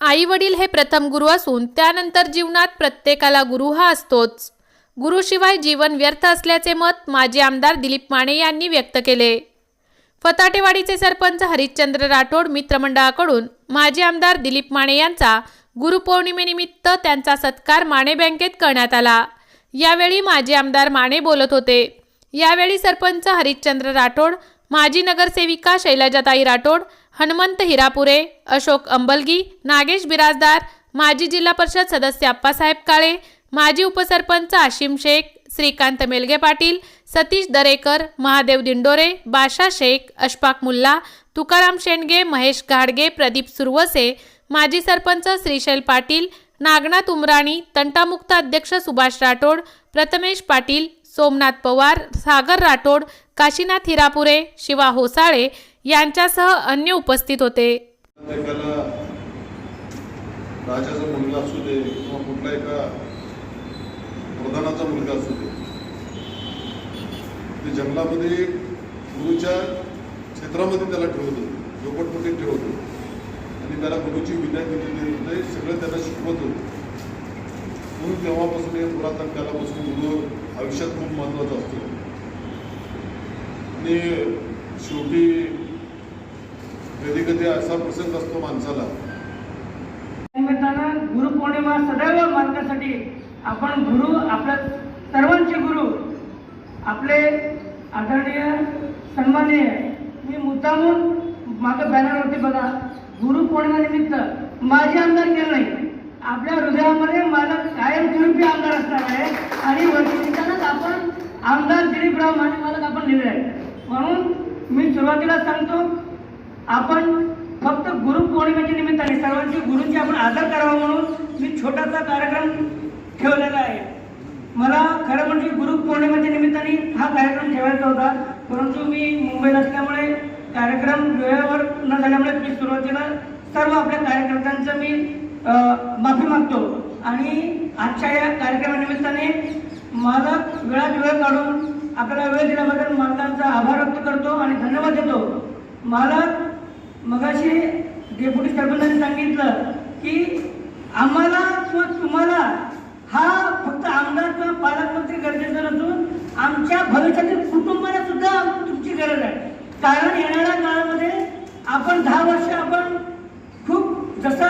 आई वडील हे प्रथम गुरु असून त्यानंतर जीवनात प्रत्येकाला गुरु हा असतोच. गुरुशिवाय जीवन व्यर्थ असल्याचे मत माजी आमदार दिलीप माने यांनी व्यक्त केले. फताटेवाडीचे सरपंच हरिश्चंद्र राठोड मित्रमंडळाकडून माजी आमदार दिलीप माने यांचा गुरुपौर्णिमेनिमित्त त्यांचा सत्कार माने बँकेत करण्यात आला. यावेळी माजी आमदार माने बोलत होते. यावेळी सरपंच हरिश्चंद्र राठोड माजी नगरसेविका शैलजाताई राठोड हनुमंत हिरापुरे अशोक अंबलगी नागेश बिराजदार माजी जिल्हा परिषद सदस्य अप्पासाहेब काळे माजी उपसरपंच आशिम शेख श्रीकांत मेलगे पाटील सतीश दरेकर महादेव दिंडोरे बाशा शेख अशफाक मुल्ला तुकाराम शेंडगे महेश घाडगे प्रदीप सुरवसे माजी सरपंच श्रीशैल पाटील नागनाथ उमराणी तंटामुक्त अध्यक्ष सुभाष राठोड प्रथमेश पाटील सोमनाथ पवार सागर राठोड काशीनाथ हिरापुरे शिवा होसाळे यांच्यासह अन्य उपस्थित होते. राजाचा मुलगा असू दे किंवा कुठला एका प्रधानाचा मुलगा असू दे ते जंगलामध्ये गुरुच्या क्षेत्रामध्ये त्याला ठेवत होते झोपटपट्टीत ठेवत. होते आणि त्याला गुरुची विद्या दिली होते सगळं त्याला शिकवत. होते म्हणून तेव्हापासून हे पुरातन कालापासून गुरु आयुष्यात खूप महत्त्वाचा असतो. आणि शेवटी कधी कधी असा प्रसंग असतो माणसाला. निमित्तानं गुरुपौर्णिमा सदैव मानण्यासाठी आपण गुरु आपल्या सर्वांचे गुरु आपले आदरणीय सन्माननीय मी मुद्दामून मागं बॅनरवरती बघा गुरुपौर्णिमेनिमित्त माझे आमदार केलं नाही. आपल्या हृदयामध्ये माझा कायमस्वरूपी आमदार असणार आहे. आणि वरती निघतानाच आपण आमदार दिलीपराव माने मालक आपण लिहिले आहे. म्हणून मी सुरुवातीला सांगतो आपण फक्त गुरुपौर्णिमेच्या निमित्ताने सर्वांचे गुरूंचे आपण आदर करावा म्हणून मी छोटासा कार्यक्रम ठेवलेला आहे. मला खरं म्हणजे गुरुपौर्णिमेच्या निमित्ताने हा कार्यक्रम ठेवायचा होता परंतु मी मुंबईत असल्यामुळे कार्यक्रम वेळेवर न झाल्यामुळे मी सुरुवातीला सर्व आपल्या कार्यकर्त्यांचं मी माफी मागतो. आणि आजच्या या कार्यक्रमानिमित्ताने माझा वेळात वेळ काढून आपल्याला वेळ दिल्याबद्दल मालकांचा आभार व्यक्त करतो आणि धन्यवाद देतो. मालक मगाशी डेप्युटी सरपंचांनी सांगितलं की आम्हाला किंवा तुम्हाला हा फक्त आमदार किंवा पालकमंत्री गरजेचं नसून आमच्या भविष्यातील कुटुंबाला सुद्धा तुमची गरज आहे. कारण येणाऱ्या काळामध्ये आपण दहा वर्ष आपण खूप जसा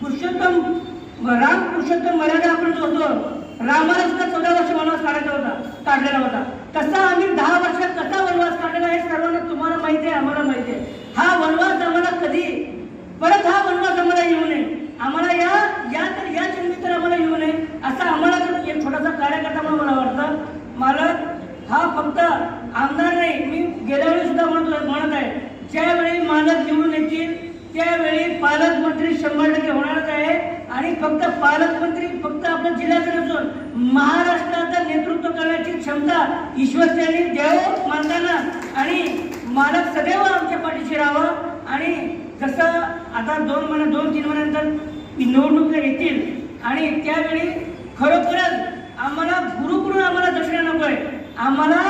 पुरुषोत्तम राम पुरुषोत्तम मर्यादा आपण जो होतो रामाला सुद्धा चौदा वर्ष वनवास काढायचा होता काढलेला होता. तसा आम्ही दहा वर्षात कसा वनवास काढलेला आहे सर्वांना तुम्हाला माहिती आहे आम्हाला माहिती आहे. हा वनवास आम्हाला कधी परत हा वनवास आम्हाला येऊ नये. आम्हाला या या तर या जन्मी तर आम्हाला येऊ नये असं आम्हाला जर एक छोटासा कार्यकर्ता म्हणून मला वाटतं मालक हा फक्त आमदार नाही मी गेल्या वेळी सुद्धा म्हणत म्हणत आहे ज्यावेळी मालक निवडून येतील त्यावेळी पालकमंत्री शंभर टक्के होणारच आहे आणि फक्त पालकमंत्री फक्त आपल्या जिल्ह्यात नसून महाराष्ट्राचं नेतृत्व करण्याची क्षमता ईश्वरच्याने देव मानताना आणि मालक सदैव आमच्या पाठीशी राहावं. आणि जसं आता दोन महिने दोन तीन महिन्यानंतर निवडणुका येतील आणि त्यावेळी खरोखरच आम्हाला गुरुकडून आम्हाला दक्षिणा नको आहे. आम्हाला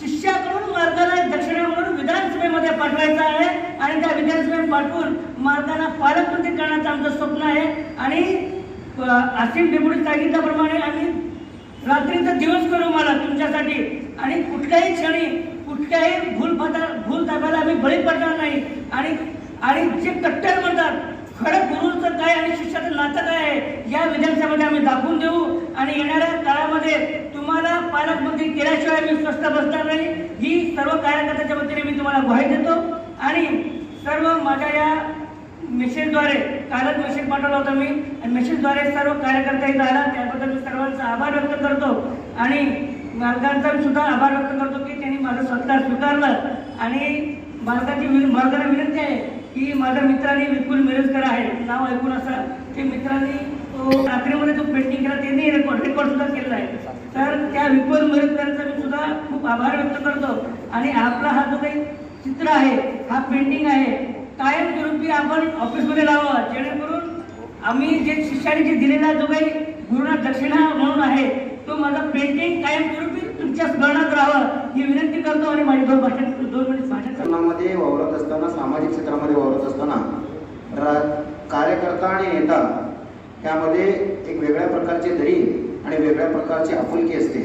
शिष्याकडून मार्गाला दक्षिणा म्हणून विधानसभेमध्ये पाठवायचं आहे आणि त्या विधानसभेत पाठवून मार्गाला पालकमंत्री करण्याचं आमचं स्वप्न आहे. आणि अ, आसिम डेप्युटी सांगितल्याप्रमाणे आम्ही रात्रीचा दिवस करू मला तुमच्यासाठी. आणि कुठल्याही क्षणी कुठल्याही भूल फता भूल दाबायला आम्ही बळी पडणार नाही. आणि आणि जे कट्टर म्हणतात खरं गुरुचं काय आणि शिष्याचं नातं काय आहे या विधानसभेमध्ये आम्ही दाखवून देऊ. आणि येणाऱ्या काळामध्ये तुम्हाला पालकमंत्री केल्याशिवाय मी स्वस्थ बसणार नाही. ही सर्व कार्यकर्त्याच्या वतीने मी तुम्हाला ग्वाही देतो. आणि सर्व माझ्या या मेसेजद्वारे कालच मेसेज पाठवला होता मी. आणि मेसेजद्वारे सर्व कार्यकर्ते इथं आला. त्याबद्दल मी सर्वांचा आभार व्यक्त करतो. आणि मालकांचा मी सुद्धा आभार व्यक्त करतो की त्यांनी माझं स्वतः स्वीकारलं. आणि मालकाची विन मालकाला विनंती आहे की माझ्या मित्राने विपुल मिरजकर आहे. नाव ऐकून असं ते मित्रांनी तो रात्रीमध्ये जो पेंटिंग केला त्यांनी रेकॉर्ड रेकॉर्ड सुद्धा केलेला आहे. तर त्या विपुल मिरजकरांचा मी सुद्धा खूप आभार व्यक्त करतो. आणि आपला हा जो काही चित्र आहे हा पेंटिंग आहे कायमस्वरूपी आपण ऑफिसमध्ये लावा जेणेकरून आम्ही जे शिष्याने जे दिलेला जो काही गुरुना दक्षिणा म्हणून आहे तो माझा पेंटिंग कायमस्वरूपी तुमच्या स्मरणात राहावं ही विनंती करतो आणि माझी दोन भाषण दोन मिनिट भाषणामध्ये वावरत असताना सामाजिक क्षेत्रामध्ये वावरत असताना रा कार्यकर्ता आणि नेता यामध्ये एक वेगळ्या प्रकारची दरी आणि वेगळ्या प्रकारची आपुलकी असते.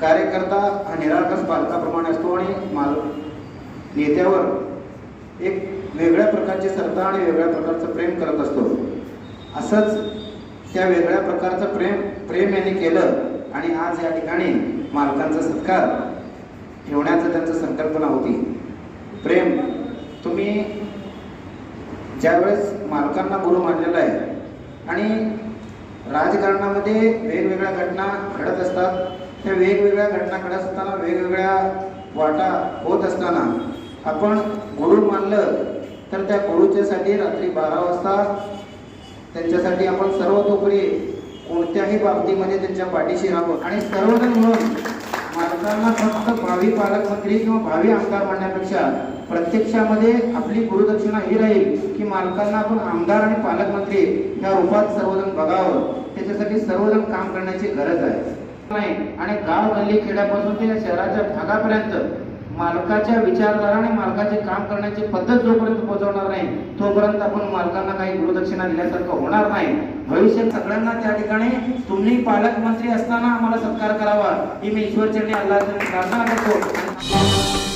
कार्यकर्ता हा निराकस बालकाप्रमाणे असतो आणि माल नेत्यावर एक वेगळ्या प्रकारची श्रद्धा आणि वेगळ्या प्रकारचं प्रेम करत असतो. असंच त्या वेगळ्या प्रकारचं प्रेम प्रेम यांनी केलं आणि आज या ठिकाणी मालकांचा सत्कार ठेवण्याचं त्यांचं संकल्पना होती. प्रेम तुम्ही ज्यावेळेस मालकांना गुरु मानलेला आहे आणि राजकारणामध्ये वेगवेगळ्या घटना घडत असतात त्या वेगवेगळ्या घटना घडत असताना वेगवेगळ्या वाटा होत असताना आपण गुरु मानलं तर त्या गुरुच्यासाठी रात्री बारा वाजता त्यांच्यासाठी आपण सर्वतोपरी कोणत्याही बाबतीमध्ये त्यांच्या पाठीशी राहावं. आणि सर्वजण म्हणून मालकांना फक्त भावी पालकमंत्री किंवा भावी आमदार म्हणण्यापेक्षा प्रत्यक्षामध्ये आपली गुरुदक्षिणा ही राहील की मालकांना आपण आमदार आणि पालकमंत्री ह्या रूपात सर्वजण बघावं. त्याच्यासाठी सर्वजण काम करण्याची गरज आहे. नाही आणि गाव गल्ली खेड्यापासून ते या शहराच्या भागापर्यंत मालकाच्या विचारधारा आणि मालकाचे काम करण्याची पद्धत जोपर्यंत पोहोचवणार नाही तोपर्यंत आपण मालकांना काही गुरुदक्षिणा दिल्यासारखं होणार नाही. भविष्यात सगळ्यांना त्या ठिकाणी तुम्ही पालकमंत्री असताना आम्हाला सत्कार करावा. ही मी ईश्वरचरणी अल्लाह प्रार्थना करतो.